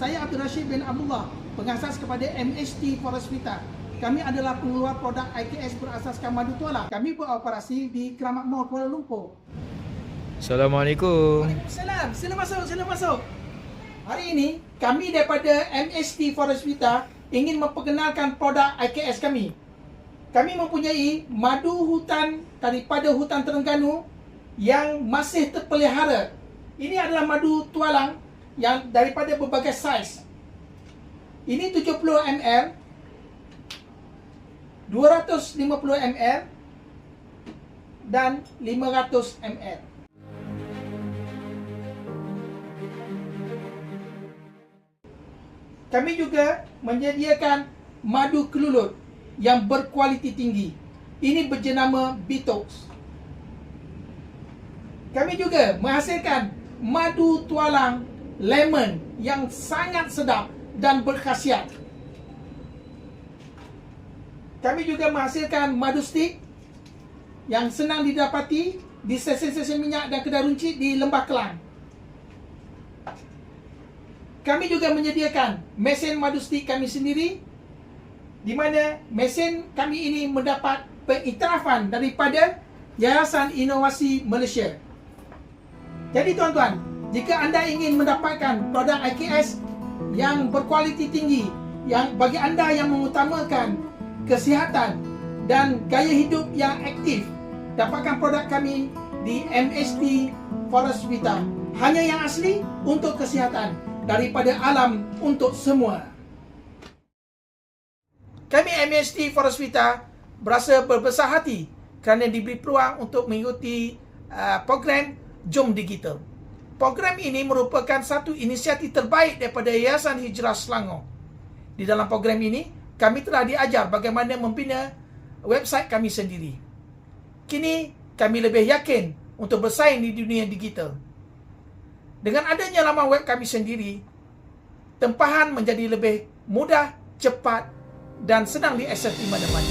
Rashid bin Abdullah, pengasas kepada MHT Forest Vita. Kami adalah pengeluar produk IKS berasaskan madu tuala. Kami beroperasi di Keramat Mall Kuala Lumpur. Assalamualaikum. Waalaikumsalam. Sila masuk, sila masuk. Hari ini kami daripada MHT Forest Vita ingin memperkenalkan produk IKS kami. Kami mempunyai madu hutan daripada hutan Terengganu yang masih terpelihara. Ini adalah madu tualang yang daripada berbagai saiz. Ini 70 ml, 250 ml dan 500 ml. Kami juga menyediakan madu kelulut yang berkualiti tinggi. Ini berjenama Bitox. Kami juga menghasilkan madu tualang lemon yang sangat sedap dan berkhasiat. Kami juga menghasilkan madu stick yang senang didapati di stesen-stesen minyak dan kedai runcit di Lembah Kelang. Kami juga menyediakan mesin madu stick kami sendiri di mana mesin kami ini mendapat pengiktirafan daripada Yayasan Inovasi Malaysia. Jadi tuan-tuan, jika anda ingin mendapatkan produk IKS yang berkualiti tinggi, yang bagi anda yang mengutamakan kesihatan dan gaya hidup yang aktif, dapatkan produk kami di MHT Forest Vita. Hanya yang asli untuk kesihatan daripada alam untuk semua. Kami MHT Forest Vita berasa berbesar hati kerana diberi peluang untuk mengikuti uh, program Jom Digital. Program ini merupakan satu inisiatif terbaik daripada Yayasan Hijrah Selangor. Di dalam program ini, kami telah diajar bagaimana membina website kami sendiri. Kini, kami lebih yakin untuk bersaing di dunia digital. Dengan adanya laman web kami sendiri, tempahan menjadi lebih mudah, cepat dan senang diakses di mana-mana.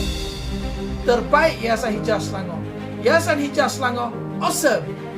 Terbaik Yayasan Hijrah Selangor. Yayasan Hijrah Selangor, awesome!